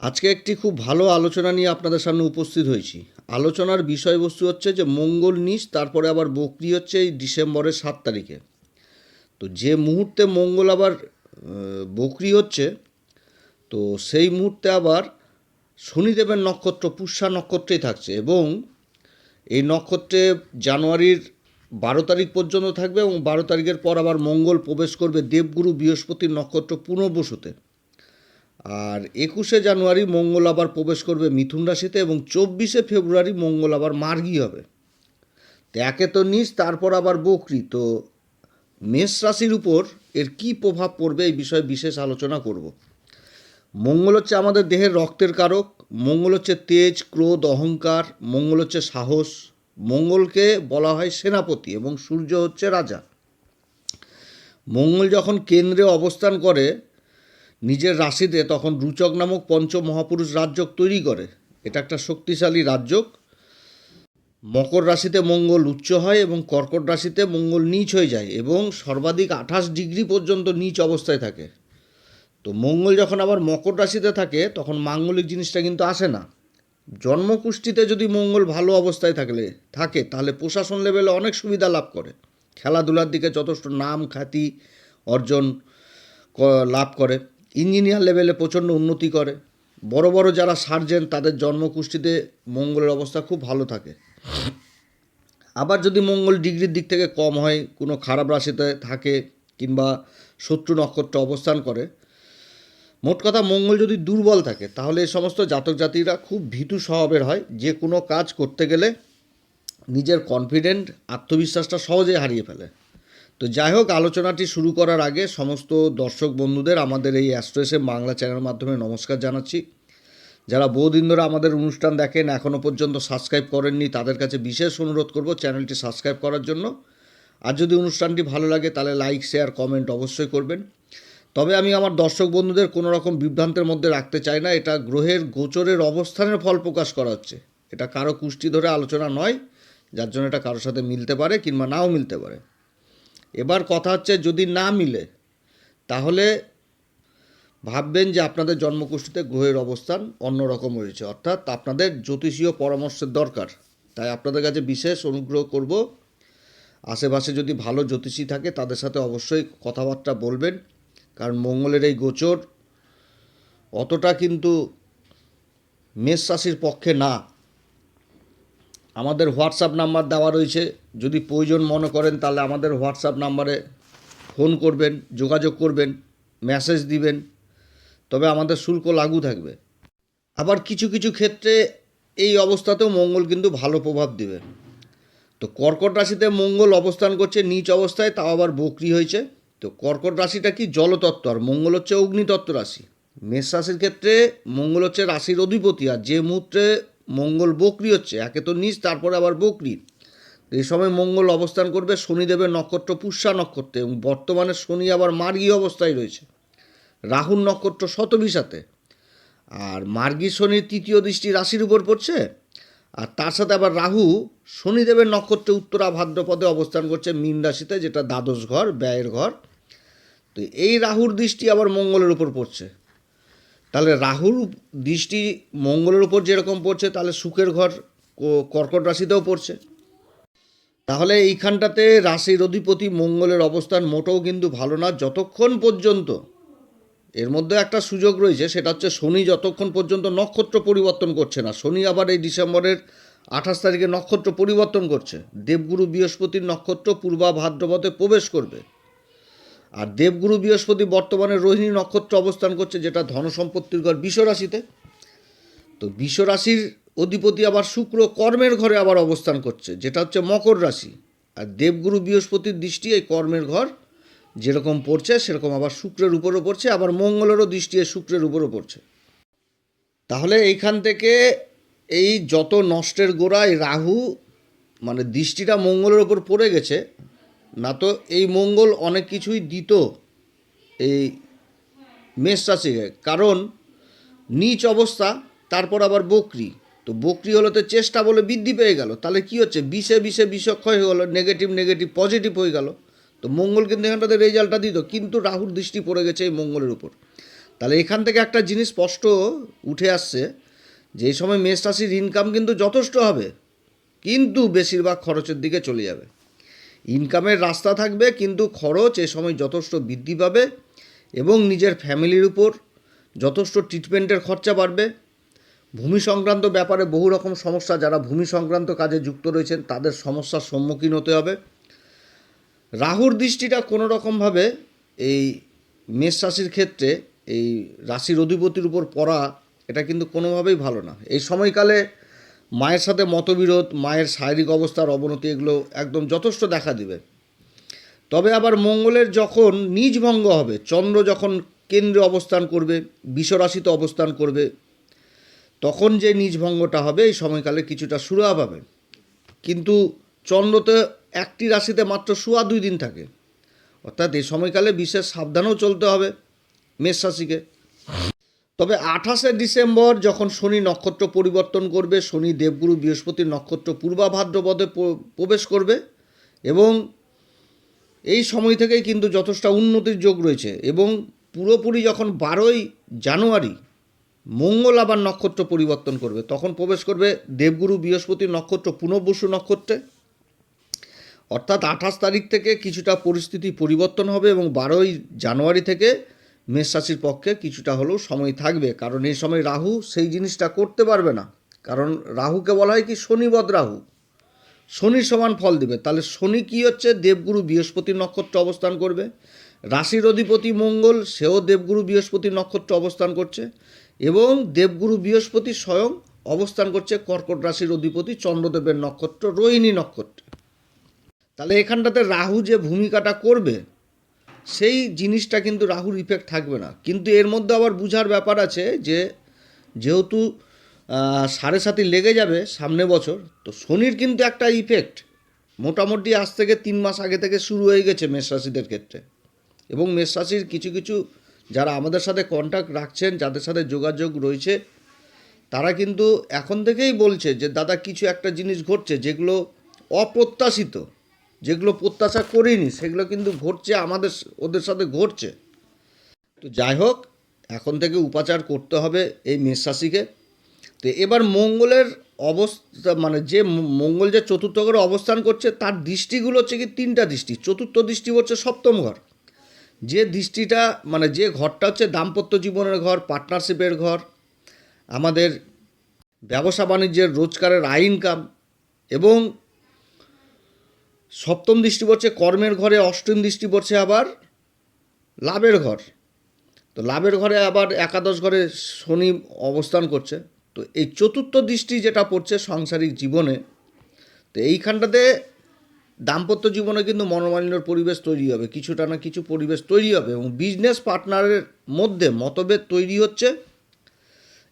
আজকে একটি খুব ভালো আলোচনা নিয়ে আপনাদের সামনে উপস্থিত হয়েছি। আলোচনার বিষয়বস্তু হচ্ছে যে মঙ্গল নিচ, তারপরে আবার বকরি হচ্ছে এই ডিসেম্বরের সাত তারিখে। তো যে মুহূর্তে মঙ্গল আবার বকরি হচ্ছে, তো সেই মুহূর্তে আবার শনিদেবের নক্ষত্র, পুষ্যা নক্ষত্রেই থাকছে এবং এই নক্ষত্রে জানুয়ারির বারো তারিখ পর্যন্ত থাকবে এবং বারো তারিখের পর আবার মঙ্গল প্রবেশ করবে দেবগুরু বৃহস্পতির নক্ষত্র পুনর্বসুতে। আর একুশে জানুয়ারি মঙ্গল আবার প্রবেশ করবে মিথুন রাশিতে এবং চব্বিশে ফেব্রুয়ারি মঙ্গল আবার মার্গী হবে। তো একে তো নিচ, তারপর আবার বকরি। তো মেষ রাশির উপর এর কী প্রভাব পড়বে এই বিষয়ে বিশেষ আলোচনা করব। মঙ্গল হচ্ছে আমাদের দেহের রক্তের কারক, মঙ্গল হচ্ছে তেজ, ক্রোধ, অহংকার, মঙ্গল হচ্ছে সাহস, মঙ্গলকে বলা হয় সেনাপতি এবং সূর্য হচ্ছে রাজা। মঙ্গল যখন কেন্দ্রে অবস্থান করে নিজের রাশিতে তখন রুচক নামক পঞ্চ মহাপুরুষ রাজ্যক তৈরি করে। এটা একটা শক্তিশালী রাজ্যক মকর রাশিতে মঙ্গল উচ্চ হয় এবং কর্কট রাশিতে মঙ্গল নিচ হয়ে যায় এবং সর্বাধিক আঠাশ ডিগ্রি পর্যন্ত নিচ অবস্থায় থাকে। তো মঙ্গল যখন আবার মকর রাশিতে থাকে, তখন মাঙ্গলিক জিনিসটা কিন্তু আসে না। জন্মকুষ্ঠিতে যদি মঙ্গল ভালো অবস্থায় থাকলে, থাকে, তাহলে প্রশাসন লেভেলে অনেক সুবিধা লাভ করে। খেলাধুলার দিকে যথেষ্ট নাম, খ্যাতি অর্জন লাভ করে। ইঞ্জিনিয়ার লেভেলে প্রচণ্ড উন্নতি করে। বড় বড় যারা সার্জেন তাদের জন্মকুষ্ঠিতে মঙ্গলের অবস্থা খুব ভালো থাকে। আবার যদি মঙ্গল ডিগ্রির দিক থেকে কম হয়, কোনো খারাপ রাশিতে থাকে কিংবা শত্রু নক্ষত্র অবস্থান করে, মোট কথা মঙ্গল যদি দুর্বল থাকে, তাহলে এই সমস্ত জাতক জাতিরা খুব ভীতু স্বভাবের হয়। যে কোনো কাজ করতে গেলে নিজের কনফিডেন্ট আত্মবিশ্বাসটা সহজে হারিয়ে ফেলে। তো যাই হোক, আলোচনাটি শুরু করার আগে সমস্ত দর্শক বন্ধুদের আমাদের এই অ্যাস্ট্রেসে বাংলা চ্যানেলের মাধ্যমে নমস্কার জানাচ্ছি। যারা বহুদিন ধরে আমাদের অনুষ্ঠান দেখেন এখনও পর্যন্ত সাবস্ক্রাইব করেননি, তাদের কাছে বিশেষ অনুরোধ করব চ্যানেলটি সাবস্ক্রাইব করার জন্য। আর যদি অনুষ্ঠানটি ভালো লাগে, তাহলে লাইক, শেয়ার, কমেন্ট অবশ্যই করবেন। তবে আমি আমার দর্শক বন্ধুদের কোনো রকম বিভ্রান্তের মধ্যে রাখতে চাই না, এটা গ্রহের গোচরের অবস্থানের ফল প্রকাশ করা হচ্ছে। এটা কারও কুষ্টি ধরে আলোচনা নয়, যার জন্য এটা কারোর সাথে মিলতে পারে কিংবা নাও মিলতে পারে। এবার কথা হচ্ছে যদি না মিলে, তাহলে ভাববেন যে আপনাদের জন্মকুষ্ঠিতে গ্রহের অবস্থান অন্যরকম হয়েছে। অর্থাৎ আপনাদের জ্যোতিষীয় পরামর্শের দরকার। তাই আপনাদের কাছে বিশেষ অনুগ্রহ করব। আশেপাশে যদি ভালো জ্যোতিষী থাকে, তাদের সাথে অবশ্যই কথাবার্তা বলবেন। কারণ মঙ্গলের এই গোচর অতটা কিন্তু মেষ রাশির পক্ষে না। আমাদের হোয়াটসঅ্যাপ নাম্বার দেওয়া রয়েছে। যদি প্রয়োজন মনে করেন, তাহলে আমাদের হোয়াটসঅ্যাপ নাম্বারে ফোন করবেন, যোগাযোগ করবেন, মেসেজ দিবেন। তবে আমাদের শুল্ক লাগু থাকবে। আবার কিছু কিছু ক্ষেত্রে এই অবস্থাতেও মঙ্গল কিন্তু ভালো প্রভাব দেবে। তো কর্কট রাশিতে মঙ্গল অবস্থান করছে নিচ অবস্থায়, তাও আবার বকরি হয়েছে। তো কর্কট রাশিটা কি জলতত্ত্ব? আর মঙ্গল হচ্ছে অগ্নিতত্ত্ব রাশি। মেষ রাশির ক্ষেত্রে মঙ্গল হচ্ছে রাশির অধিপতি। আর যে মুহূর্তে মঙ্গল বকরি হচ্ছে, একে তো নিচ, তারপরে আবার বকরি। এই সময় মঙ্গল অবস্থান করবে শনিদেবের নক্ষত্র পুষ্যা নক্ষত্রে, এবং বর্তমানে শনি আবার মার্গী অবস্থায় রয়েছে। রাহুর নক্ষত্র শতবিশাতে আর মার্গী শনির তৃতীয় দৃষ্টি রাশির উপর পড়ছে, আর তার সাথে আবার রাহু শনিদেবের নক্ষত্রে উত্তরা ভাদ্রপদে অবস্থান করছে মীন রাশিতে, যেটা দ্বাদশ ঘর, ব্যয়ের ঘর। তো এই রাহুর দৃষ্টি আবার মঙ্গলের উপর পড়ছে। তাহলে রাহুর দৃষ্টি মঙ্গলের উপর যেরকম পড়ছে, তাহলে সুখের ঘর কর্কট রাশিতেও পড়ছে। তাহলে এইখানটাতে রাশির অধিপতি মঙ্গলের অবস্থান মোটেও কিন্তু ভালো না, যতক্ষণ পর্যন্ত এর মধ্যে একটা সুযোগ রয়েছে, সেটা হচ্ছে শনি যতক্ষণ পর্যন্ত নক্ষত্র পরিবর্তন করছে না। শনি আবার এই ডিসেম্বরের আঠাশ তারিখে নক্ষত্র পরিবর্তন করছে। দেবগুরু বৃহস্পতির নক্ষত্র পূর্বা ভাদ্রপথে প্রবেশ করবে। আর দেবগুরু বৃহস্পতি বর্তমানে রোহিণী নক্ষত্র অবস্থান করছে, যেটা ধনসম্পত্তির ঘর বিষ রাশিতে তো বিষ রাশির অধিপতি আবার শুক্র কর্মের ঘরে আবার অবস্থান করছে, যেটা হচ্ছে মকর রাশি। আর দেবগুরু বৃহস্পতির দৃষ্টি এই কর্মের ঘর, যেরকম পড়ছে সেরকম আবার শুক্রের উপরও পড়ছে, আবার মঙ্গলেরও দৃষ্টি শুক্রের উপরও পড়ছে। তাহলে এইখান থেকে এই যত নষ্টের গোড়া এই রাহু মানে দৃষ্টিটা মঙ্গলের ওপর পড়ে গেছে না তো এই মঙ্গল অনেক কিছুই দিত এই মেষ রাশিকে কারণ নিচ অবস্থা, তারপর আবার বকরি। তো বকরি হলো তো চেষ্টা বলে বৃদ্ধি পেয়ে গেল। তাহলে কি হচ্ছে? বিষে বিষে, বিষক্ষয় হয়ে গেলো নেগেটিভ নেগেটিভ পজিটিভ হয়ে গেল। তো মঙ্গল কিন্তু এখানটাতে রেজাল্টটা দিত, কিন্তু রাহুর দৃষ্টি পড়ে গেছে এই মঙ্গলের উপর। তাহলে এখান থেকে একটা জিনিস স্পষ্ট উঠে আসছে যে এই সময় মেষ রাশির ইনকাম কিন্তু যথেষ্ট হবে, কিন্তু বেশিরভাগ খরচের দিকে চলে যাবে। ইনকামের রাস্তা থাকবে, কিন্তু খরচ এ সময় যথেষ্ট বৃদ্ধি পাবে এবং নিজের ফ্যামিলির উপর যথেষ্ট ট্রিটমেন্টের খরচা বাড়বে। ভূমি সংক্রান্ত ব্যাপারে বহু রকম সমস্যা, যারা ভূমি সংক্রান্ত কাজে যুক্ত রয়েছেন, তাদের সমস্যার সম্মুখীন হতে হবে। রাহুর দৃষ্টিটা কোনো রকমভাবে এই মেষ রাশির ক্ষেত্রে, এই রাশির অধিপতির উপর পড়া, এটা কিন্তু কোনোভাবেই ভালো না। এই সময়কালে মায়ের সাথে মতবিরোধ, মায়ের শারীরিক অবস্থার অবনতি, এগুলো একদম যথেষ্ট দেখা দিবে। তবে আবার মঙ্গলের যখন নিজ ভঙ্গ হবে, চন্দ্র যখন কেন্দ্রে অবস্থান করবে, বিশ্বরাশিতে অবস্থান করবে, তখন যে নিজ ভঙ্গটা হবে, এই সময়কালে কিছুটা সুরা পাবে। কিন্তু চন্দ্রতে একটি রাশিতে মাত্র সুয়া দুই দিন থাকে। অর্থাৎ এই সময়কালে বিশেষ সাবধানেও চলতে হবে মেষ রাশিকে। তবে আঠাশে ডিসেম্বর যখন শনি নক্ষত্র পরিবর্তন করবে, শনি দেবগুরু বৃহস্পতির নক্ষত্র পূর্বাভাদ্রপদে প্রবেশ করবে এবং এই সময় থেকেই কিন্তু যথেষ্ট উন্নতির যোগ রয়েছে এবং পুরোপুরি যখন বারোই জানুয়ারি মঙ্গল আবার নক্ষত্র পরিবর্তন করবে, তখন প্রবেশ করবে দেবগুরু বৃহস্পতির নক্ষত্র, পুনর্বসু নক্ষত্রে। অর্থাৎ আঠাশ তারিখ থেকে কিছুটা পরিস্থিতি পরিবর্তন হবে এবং বারোই জানুয়ারি থেকে মেষ রাশির পক্ষে কিছুটা হলেও সময় থাকবে। কারণ এই সময় রাহু সেই জিনিসটা করতে পারবে না। কারণ রাহুকে বলা হয় কি শনিবদ রাহু। শনির সমান ফল দিবে। তাহলে শনি কি হচ্ছে? দেবগুরু বৃহস্পতির নক্ষত্র অবস্থান করবে। রাশির অধিপতি মঙ্গল, সেও দেবগুরু বৃহস্পতির নক্ষত্র অবস্থান করছে। এবং দেবগুরু বৃহস্পতি স্বয়ং অবস্থান করছে কর্কট রাশির অধিপতি চন্দ্রদেবের নক্ষত্র, রোহিণী নক্ষত্র। তাহলে এখানটাতে রাহু যে ভূমিকাটা করবে সেই জিনিসটা কিন্তু রাহুর ইফেক্ট থাকবে না। কিন্তু এর মধ্যে আবার বুঝার ব্যাপার আছে যে, যেহেতু সাড়ে সাতি লেগে যাবে সামনে বছর, তো শনির কিন্তু একটা ইফেক্ট মোটামুটি আজ থেকে তিন মাস আগে থেকে শুরু হয়ে গেছে মেষ রাশিদের ক্ষেত্রে। এবং মেষ রাশির কিছু কিছু যারা আমাদের সাথে কন্ট্যাক্ট রাখছেন, যাদের সাথে যোগাযোগ রয়েছে, তারা কিন্তু এখন থেকেই বলছে যে, দাদা, কিছু একটা জিনিস ঘটছে যেগুলো অপ্রত্যাশিত। যেগুলো প্রত্যাশা করিনি, সেগুলো কিন্তু ঘটছে আমাদের ওদের সাথে ঘটছে। তো যাই হোক, এখন থেকে উপাচার করতে হবে এই মেষ রাশিকে তো এবার মঙ্গলের অবস্থা মানে যে মঙ্গল যে চতুর্থ ঘরে অবস্থান করছে, তার দৃষ্টিগুলো হচ্ছে কি তিনটা দৃষ্টি। চতুর্থ দৃষ্টি হচ্ছে সপ্তম ঘর। যে দৃষ্টিটা মানে যে ঘরটা হচ্ছে দাম্পত্য জীবনের ঘর, পার্টনারশিপের ঘর, আমাদের ব্যবসা বাণিজ্যের রোজগারের আয় ইনকাম এবং সপ্তম দৃষ্টি পড়ছে কর্মের ঘরে, অষ্টম দৃষ্টি পড়ছে আবার লাভের ঘর। তো লাভের ঘরে আবার একাদশ ঘরে শনি অবস্থান করছে। তো এই চতুর্থ দৃষ্টি যেটা পড়ছে সাংসারিক জীবনে, তো এইখানটাতে দাম্পত্য জীবনে কিন্তু মনোমালিন্যর পরিবেশ তৈরি হবে, কিছুটা না কিছু পরিবেশ তৈরি হবে এবং বিজনেস পার্টনারের মধ্যে মতভেদ তৈরি হচ্ছে।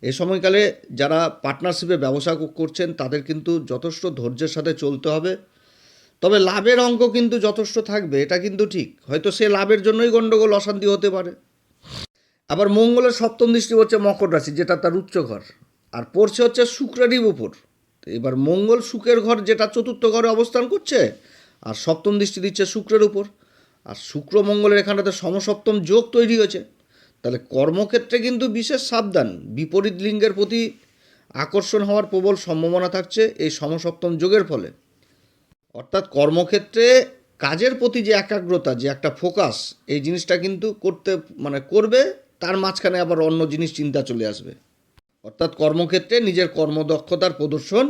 এ সময়কালে যারা পার্টনারশিপে ব্যবসা করছেন তাদের কিন্তু যথেষ্ট ধৈর্যের সাথে চলতে হবে। তবে লাভের অঙ্ক কিন্তু যথেষ্ট থাকবে, এটা কিন্তু ঠিক। হয়তো সে লাভের জন্যই গণ্ডগোল, অশান্তি হতে পারে। আবার মঙ্গলের সপ্তম দৃষ্টি হচ্ছে মকর রাশি, যেটা তার উচ্চ ঘর। আর পড়ছে হচ্ছে শুক্রেরই উপর। এবার মঙ্গল শুক্রের ঘর যেটা চতুর্থ ঘরে অবস্থান করছে, আর সপ্তম দৃষ্টি দিচ্ছে শুক্রের উপর। আর শুক্র মঙ্গলের এখানটাতে সমসপ্তম যোগ তৈরি হয়েছে। তাহলে কর্মক্ষেত্রে কিন্তু বিশেষ সাবধান। বিপরীত লিঙ্গের প্রতি আকর্ষণ হওয়ার প্রবল সম্ভাবনা থাকছে এই সমসপ্তম যোগের ফলে। অর্থাৎ কর্মক্ষেত্রে কাজের প্রতি যে একাগ্রতা, যে একটা ফোকাস, এই জিনিসটা কিন্তু করতে মানে করবে, তার মাঝখানে আবার অন্য জিনিস চিন্তা চলে আসবে। অর্থাৎ কর্মক্ষেত্রে নিজের কর্মদক্ষতার প্রদর্শন,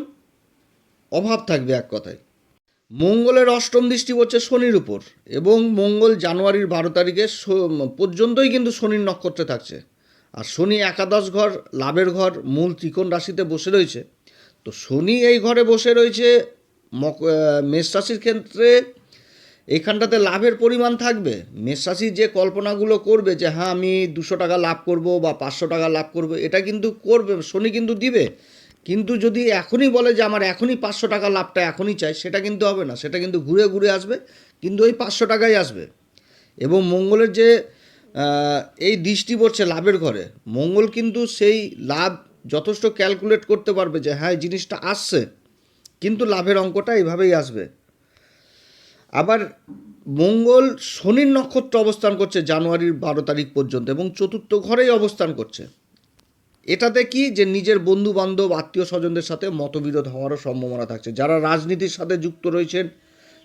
অভাব থাকবে এক কথায়। মঙ্গলের অষ্টম দৃষ্টি হচ্ছে শনির উপর এবং মঙ্গল জানুয়ারির বারো তারিখে পর্যন্তই কিন্তু শনির নক্ষত্রে থাকছে। আর শনি একাদশ ঘর, লাভের ঘর, মূল ত্রিকোণ রাশিতে বসে রয়েছে। তো শনি এই ঘরে বসে রয়েছে মক মেষ রাশির ক্ষেত্রে এইখানটাতে লাভের পরিমাণ থাকবে। মেষ রাশি যে কল্পনাগুলো করবে যে হ্যাঁ আমি দুশো টাকা লাভ করব বা পাঁচশো টাকা লাভ করব, এটা কিন্তু করবে, শনি কিন্তু দিবে। কিন্তু যদি এখনই বলে যে, আমার এখনই পাঁচশো টাকা লাভটা এখনই চাই, সেটা কিন্তু হবে না। সেটা কিন্তু ঘুরে ঘুরে আসবে, কিন্তু ওই পাঁচশো টাকাই আসবে। এবং মঙ্গলের যে এই দৃষ্টি পড়ছে লাভের ঘরে, মঙ্গল কিন্তু সেই লাভ যথেষ্ট ক্যালকুলেট করতে পারবে যে হ্যাঁ এই জিনিসটা আসছে। কিন্তু লাভের অঙ্কটা এইভাবেই আসবে। আবার মঙ্গল শনির নক্ষত্র অবস্থান করছে জানুয়ারির বারো তারিখ পর্যন্ত এবং চতুর্থ ঘরেই অবস্থান করছে। এটাতে কি? যে নিজের বন্ধু বান্ধব আত্মীয় স্বজনদের সাথে মতবিরোধ হওয়ারও সম্ভাবনা থাকছে। যারা রাজনীতির সাথে যুক্ত রয়েছেন,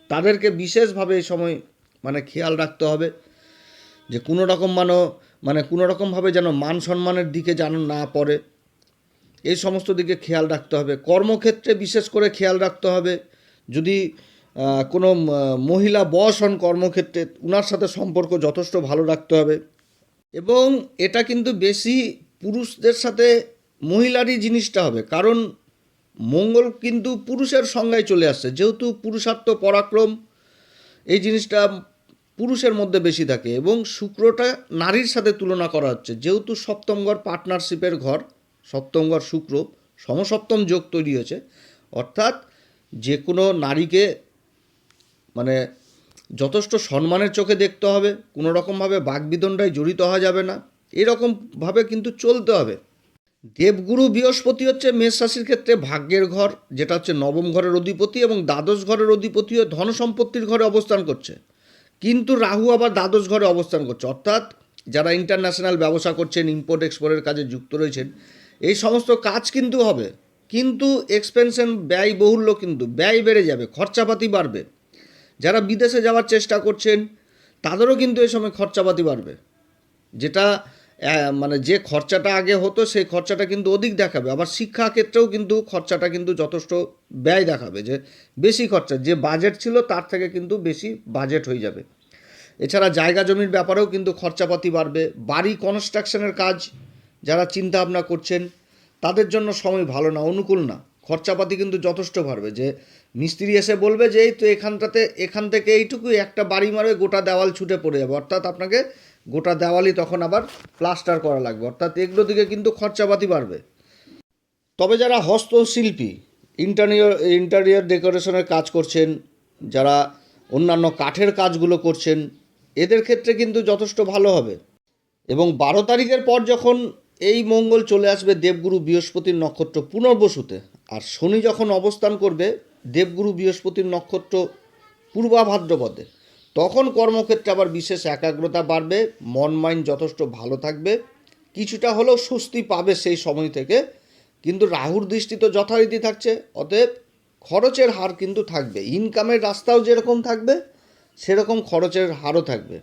তাদেরকে বিশেষভাবে এই সময় মানে খেয়াল রাখতে হবে যে কোনো রকম মানো মানে কোনো রকমভাবে যেন মান সম্মানের দিকে যেন না পড়ে। এই সমস্ত দিকে খেয়াল রাখতে হবে। কর্মক্ষেত্রে বিশেষ করে খেয়াল রাখতে হবে। যদি কোনো মহিলা বস হন কর্মক্ষেত্রে ওনার সাথে সম্পর্ক যথেষ্ট ভালো রাখতে হবে। এবং এটা কিন্তু বেশি পুরুষদের সাথে মহিলারই জিনিসটা হবে। কারণ মঙ্গল কিন্তু পুরুষের সংজ্ঞায় চলে আসছে। যেহেতু পুরুষার্থ পরাক্রম, এই জিনিসটা পুরুষের মধ্যে বেশি থাকে। এবং শুক্রটা নারীর সাথে তুলনা করা হচ্ছে। যেহেতু সপ্তম ঘর পার্টনারশিপের ঘর সপ্তম ঘর শুক্র, সমসপ্তম যোগ তৈরি হয়েছে। অর্থাৎ যে কোনো নারীকে মানে যথেষ্ট সম্মানের চোখে দেখতে হবে, কোনো রকমভাবে বাগবিদণ্ডায় জড়িত হওয়া যাবে না, এরকমভাবে কিন্তু চলতে হবে। দেবগুরু বৃহস্পতি হচ্ছে মেষ রাশির ক্ষেত্রে ভাগ্যের ঘর, যেটা হচ্ছে নবম ঘরের অধিপতি এবং দ্বাদশ ঘরের অধিপতিও ধন সম্পত্তির ঘরে অবস্থান করছে। কিন্তু রাহু আবার দ্বাদশ ঘরে অবস্থান করছে। অর্থাৎ যারা ইন্টারন্যাশনাল ব্যবসা করছেন ইম্পোর্ট এক্সপোর্টের কাজে যুক্ত রয়েছেন এই সমস্ত কাজ কিন্তু হবে। কিন্তু এক্সপেনশন ব্যয় বহুল্য কিন্তু, ব্যয় বেড়ে যাবে, খরচাপাতি বাড়বে। যারা বিদেশে যাওয়ার চেষ্টা করছেন, তাদেরও কিন্তু এই সময় খরচাপাতি বাড়বে। যেটা মানে যে খরচাটা আগে হতো, সেই খরচাটা কিন্তু অধিক দেখাবে। আবার শিক্ষা ক্ষেত্রেও কিন্তু খরচাটা কিন্তু যথেষ্ট ব্যয় দেখাবে, যে বেশি খরচা, যে বাজেট ছিল তার থেকে কিন্তু বেশি বাজেট হয়ে যাবে। এছাড়া জায়গা জমির ব্যাপারেও কিন্তু খরচাপাতি বাড়বে। বাড়ি কনস্ট্রাকশনের কাজ যারা চিন্তা ভাবনা করছেন, তাদের জন্য সময় ভালো না, অনুকূল না। খরচাপাতি কিন্তু যথেষ্ট বাড়বে যে, মিস্ত্রি এসে বলবে যে, এই তো এখানটাতে, এখান থেকে এইটুকুই, একটা বাড়ি মারবে, গোটা দেওয়াল ছুটে পড়ে যাবে। অর্থাৎ আপনাকে গোটা দেওয়ালই তখন আবার প্লাস্টার করা লাগবে। অর্থাৎ এগুলো দিকে কিন্তু খরচাপাতি বাড়বে। তবে যারা হস্তশিল্পী ইন্টারিয়র ইন্টারিয়র ডেকোরেশনের কাজ করছেন, যারা অন্যান্য কাঠের কাজগুলো করছেন, এদের ক্ষেত্রে কিন্তু যথেষ্ট ভালো হবে। এবং বারো তারিখের পর যখন এই মঙ্গল চলে আসবে দেবগুরু বৃহস্পতির নক্ষত্র পুনর্বসুতে। আর শনি যখন অবস্থান করবে দেবগুরু বৃহস্পতির নক্ষত্র পূর্বা ভাদ্রপদে তখন কর্মক্ষেত্রে আবার বিশেষ একাগ্রতা বাড়বে, মন মাইন্ড যথেষ্ট ভালো থাকবে, কিছুটা হলেও স্বস্তি পাবে সেই সময় থেকে। কিন্তু রাহুর দৃষ্টি তো যথারীতি থাকছে, অতএব খরচের হার কিন্তু থাকবে। ইনকামের রাস্তাও যেরকম থাকবে, সেরকম খরচের হারও থাকবে।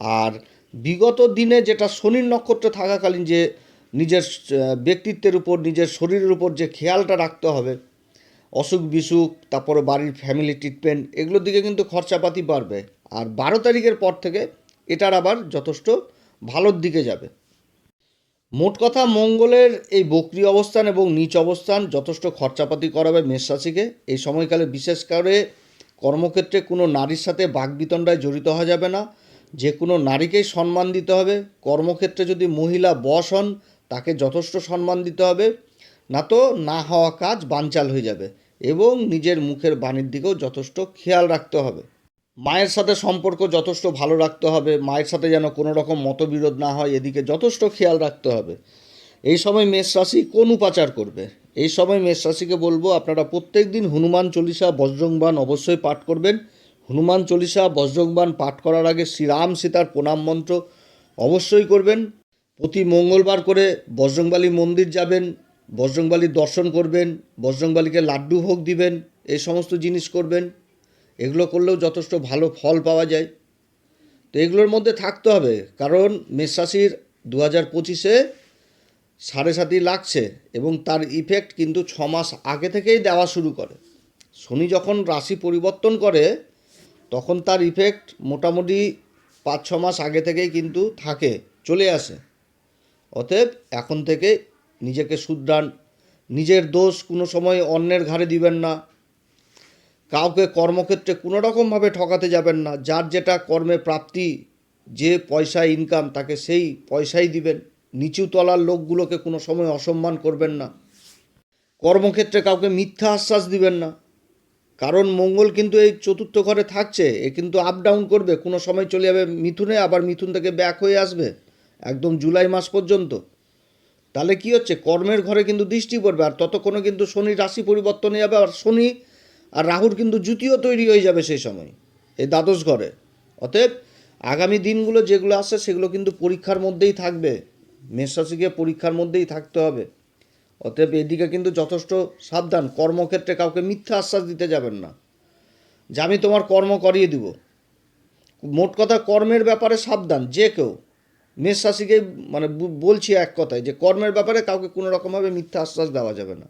আর বিগত দিনে যেটা শনির নক্ষত্রে থাকাকালীন যে নিজের ব্যক্তিত্বের উপর, নিজের শরীরের উপর যে খেয়ালটা রাখতে হবে, অসুখ বিসুখ, তারপরে বাড়ির ফ্যামিলি ট্রিটমেন্ট এগুলোর দিকে কিন্তু খরচাপাতি বাড়বে। আর বারো তারিখের পর থেকে এটার আবার যথেষ্ট ভালোর দিকে যাবে। মোট কথা, মঙ্গলের এই বক্রি অবস্থান এবং নিচ অবস্থান যথেষ্ট খরচাপাতি করাবে মেষ রাশিকে। এই সময়কালে বিশেষ করে কর্মক্ষেত্রে কোনো নারীর সাথে বাগবিতণ্ডায় জড়িত হওয়া যাবে না। যে কোনো নারীকেই সম্মান দিতে হবে। কর্মক্ষেত্রে যদি মহিলা বস হন, তাকে যথেষ্ট সম্মান দিতে হবে। না তো না হওয়া কাজ বানচাল হয়ে যাবে এবং নিজের মুখের বাণীর দিকেও যথেষ্ট খেয়াল রাখতে হবে। মায়ের সাথে সম্পর্ক যথেষ্ট ভালো রাখতে হবে। মায়ের সাথে যেন কোনো রকম মতবিরোধ না হয়, এদিকে যথেষ্ট খেয়াল রাখতে হবে। এই সময় মেষ রাশি কোন উপাচার করবে? এই সময় মেষ রাশিকে বলব, আপনারা প্রত্যেক দিন হনুমান চল্লিশা বজ্রংবান অবশ্যই পাঠ করবেন। হনুমান চল্লিশা বজ্রংবান পাঠ করার আগে শ্রীরাম সীতার প্রণাম মন্ত্র অবশ্যই করবেন। প্রতি মঙ্গলবার করে বজরংবালী মন্দির যাবেন বজরংবালির দর্শন করবেন, বজরংবালিকে লাড্ডু ভোগ দিবেন, এই সমস্ত জিনিস করবেন। এগুলো করলেও যথেষ্ট ভালো ফল পাওয়া যায়। তো এগুলোর মধ্যে থাকতে হবে, কারণ মেষ রাশির দু হাজার পঁচিশে সাড়ে সাতই লাগছে এবং তার ইফেক্ট কিন্তু ছ মাস আগে থেকেই দেওয়া শুরু করে। শনি যখন রাশি পরিবর্তন করে তখন তার ইফেক্ট মোটামুটি পাঁচ, ছ মাস আগে থেকেই কিন্তু থাকে, চলে আসে। অতএব এখন থেকে নিজেকে শুধরান। নিজের দোষ কোনো সময় অন্যের ঘাড়ে দিবেন না। কাউকে কর্মক্ষেত্রে কোনো রকমভাবে ঠকাতে যাবেন না। যার যেটা কর্মে প্রাপ্তি, যে পয়সা ইনকাম তাকে সেই পয়সাই দিবেন। নিচু তলার লোকগুলোকে কোনো সময় অসম্মান করবেন না। কর্মক্ষেত্রে কাউকে মিথ্যা আশ্বাস দিবেন না। কারণ মঙ্গল কিন্তু এই চতুর্থ ঘরে থাকছে, এ কিন্তু আপ ডাউন করবে, কোনো সময় চলে যাবে মিথুনে, আবার মিথুন থেকে ব্যাক হয়ে আসবে, একদম জুলাই মাস পর্যন্ত। তাহলে কি হচ্ছে? কর্মের ঘরে কিন্তু দৃষ্টি পড়বে, আর ততক্ষণে কিন্তু শনি রাশি পরিবর্তন যাবে, আর শনি আর রাহুর কিন্তু জুতিও তৈরি হয়ে যাবে সেই সময়, এই দ্বাদশ ঘরে। অতএব আগামী দিনগুলো যেগুলো আসছে সেগুলো কিন্তু পরীক্ষার মধ্যেই থাকবে মেষ রাশিকে পরীক্ষার মধ্যেই থাকতে হবে। অতএব এদিকে কিন্তু যথেষ্ট সাবধান। কর্মক্ষেত্রে কাউকে মিথ্যা আশ্বাস দিতে যাবেন না। যে আমি তোমার কর্ম করিয়ে দিব। মোট কথা কর্মের ব্যাপারে সাবধান, যে কেউ। মেষ মানে বলছি এক কথায় যে কর্মের ব্যাপারে কাউকে কোনো রকমভাবে মিথ্যা আশ্বাস দেওয়া যাবে না।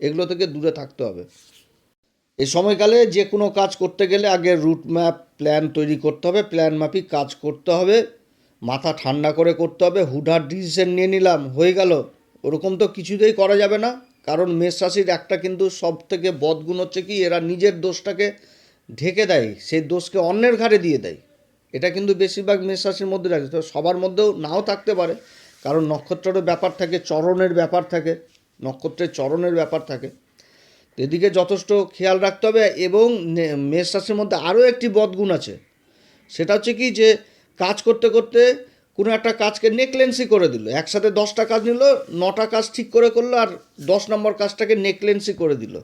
এগুলো থেকে দূরে থাকতে হবে। এই সময়কালে যে কোনো কাজ করতে গেলে আগে রুট ম্যাপ প্ল্যান তৈরি করতে হবে। প্ল্যান মাফিক কাজ করতে হবে। মাথা ঠান্ডা করে করতে হবে। হুডার ডিসিশন নিয়ে নিলাম, হয়ে গেল। ওরকম তো কিছুতেই করা যাবে না। কারণ মেষ রাশির একটা কিন্তু সব থেকে বদগুণ হচ্ছে কি, এরা নিজের দোষটাকে ঢেকে দেয়, সেই দোষকে অন্যের ঘাড়ে দিয়ে দেয়। এটা কিন্তু বেশিরভাগ মেষ রাশির মধ্যে রাখে তো সবার মধ্যেও নাও থাকতে পারে। কারণ নক্ষত্রের ব্যাপার থাকে, চরণের ব্যাপার থাকে, নক্ষত্রের চরণের ব্যাপার থাকে। এদিকে যথেষ্ট খেয়াল রাখতে হবে এবং মেষ রাশির মধ্যে আরও একটি বদগুণ আছে। সেটা হচ্ছে কি যে, কাজ করতে করতে কোনো একটা কাজকে নেকলেন্সি করে দিল। একসাথে দশটা কাজ নিল, নটা কাজ ঠিক করে করল আর দশ নম্বর কাজটাকে নেকলেন্সি করে দিল।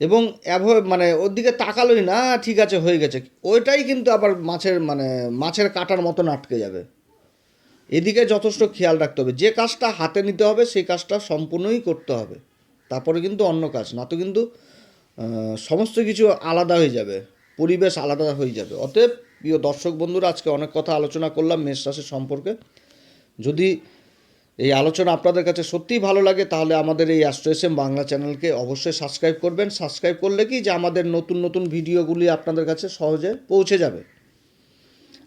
এবং অ্যাভয়েড মানে ওর দিকে তাকালোই না ঠিক আছে, হয়ে গেছে। ওইটাই কিন্তু আবার মাছের মানে মাছের কাটার মতন আটকে যাবে। এদিকে যথেষ্ট খেয়াল রাখতে হবে। যে কাজটা হাতে নিতে হবে, সেই কাজটা সম্পূর্ণই করতে হবে। তারপরে কিন্তু অন্য কাজ, না তো কিন্তু সমস্ত কিছু আলাদা হয়ে যাবে, পরিবেশ আলাদা হয়ে যাবে। অতএব প্রিয় দর্শক বন্ধুরা, আজকে অনেক কথা আলোচনা করলাম মেষ রাশির সম্পর্কে। যদি এই আলোচনা আপনাদের কাছে সত্যিই ভালো লাগে, তাহলে আমাদের এই অ্যাস্ট্রো এস বাংলা চ্যানেলকে অবশ্যই সাবস্ক্রাইব করবেন। সাবস্ক্রাইব করলে কি? যে আমাদের নতুন নতুন ভিডিওগুলি আপনাদের কাছে সহজে পৌঁছে যাবে।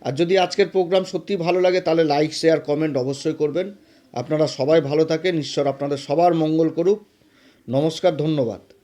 আর যদি আজকের প্রোগ্রাম সত্যিই ভালো লাগে, তাহলে লাইক, শেয়ার, কমেন্ট অবশ্যই করবেন। আপনারা সবাই ভালো থাকেন। ঈশ্বর আপনাদের সবার মঙ্গল করুক। নমস্কার, ধন্যবাদ।